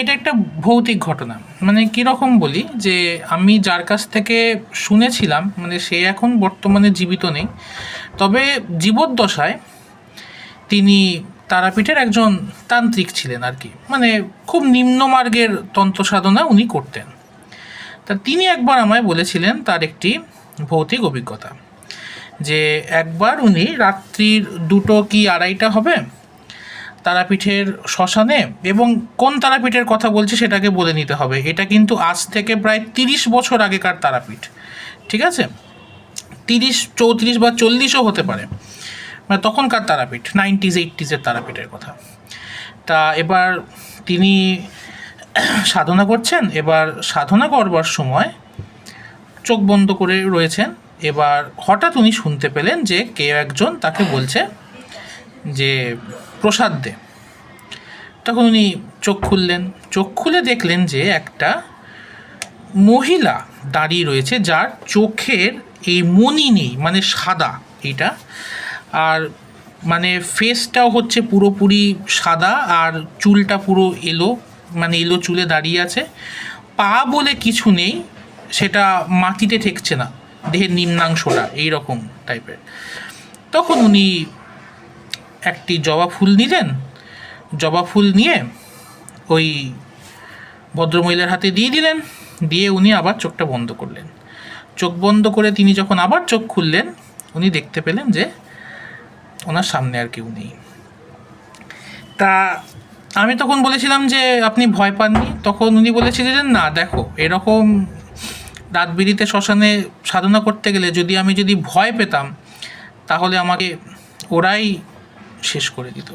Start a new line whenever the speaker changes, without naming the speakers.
এটা একটা ভৌতিক ঘটনা। মানে কীরকম বলি যে আমি যার কাছ থেকে শুনেছিলাম মানে সে এখন বর্তমানে জীবিত নেই, তবে জীবদ্দশায় তিনি তারাপীঠের একজন তান্ত্রিক ছিলেন আর কি। মানে খুব নিম্নমার্গের তন্ত্র সাধনা উনি করতেন। তা তিনি একবার আমায় বলেছিলেন তার একটি ভৌতিক অভিজ্ঞতা, যে একবার উনি রাত্রির দুটো কি আড়াইটা হবে? তারাপীঠের শ্মশানে এবং কোন তারাপীঠের কথা বলছি সেটাকে বলে নিতে হবে। এটা কিন্তু আজ থেকে প্রায় তিরিশ বছর আগেকার তারাপীঠ, ঠিক আছে? তিরিশ, চৌত্রিশ বা চল্লিশও হতে পারে। মানে তখনকার তারাপীঠ, নাইনটিজ এইটটিজের তারাপীঠের কথা। তা এবার তিনি সাধনা করছেন, এবার সাধনা করবার সময় চোখ বন্ধ করে রয়েছেন। এবার হঠাৎ উনি শুনতে পেলেন যে কেউ একজন তাকে বলছে যে প্রসাদ দে। তখন উনি চোখ খুললেন। চোখ খুলে দেখলেন যে একটা মহিলা দাঁড়িয়ে রয়েছে যার চোখের এই মনি নেই মানে সাদা এটা আর মানে ফেসটাও হচ্ছে পুরোপুরি সাদা আর চুলটা পুরো এলো মানে এলো চুলে দাঁড়িয়ে আছে। পা বলে কিছু নেই, সেটা মাটিতে ঠেকছে না, দেহের নিম্নাংশটা, এইরকম টাইপের তখন উনি একটি জবা ফুল নিলেন। জবা ফুল নিয়ে ওই ভদ্রমহিলার হাতে দিয়ে দিলেন। দিয়ে উনি আবার চোখটা বন্ধ করলেন। চোখ বন্ধ করে তিনি যখন আবার চোখ খুললেন, উনি দেখতে পেলেন যে ওনার সামনে আর কেউ নেই। তা আমি তখন বলেছিলাম যে, আপনি ভয় পাননি? তখন উনি বলেছিলেন না, দেখো, এরকম রাত শ্মশানে সাধনা করতে গেলে যদি আমি যদি ভয় পেতাম, তাহলে আমাকে ওরাই শেষ করে দিত।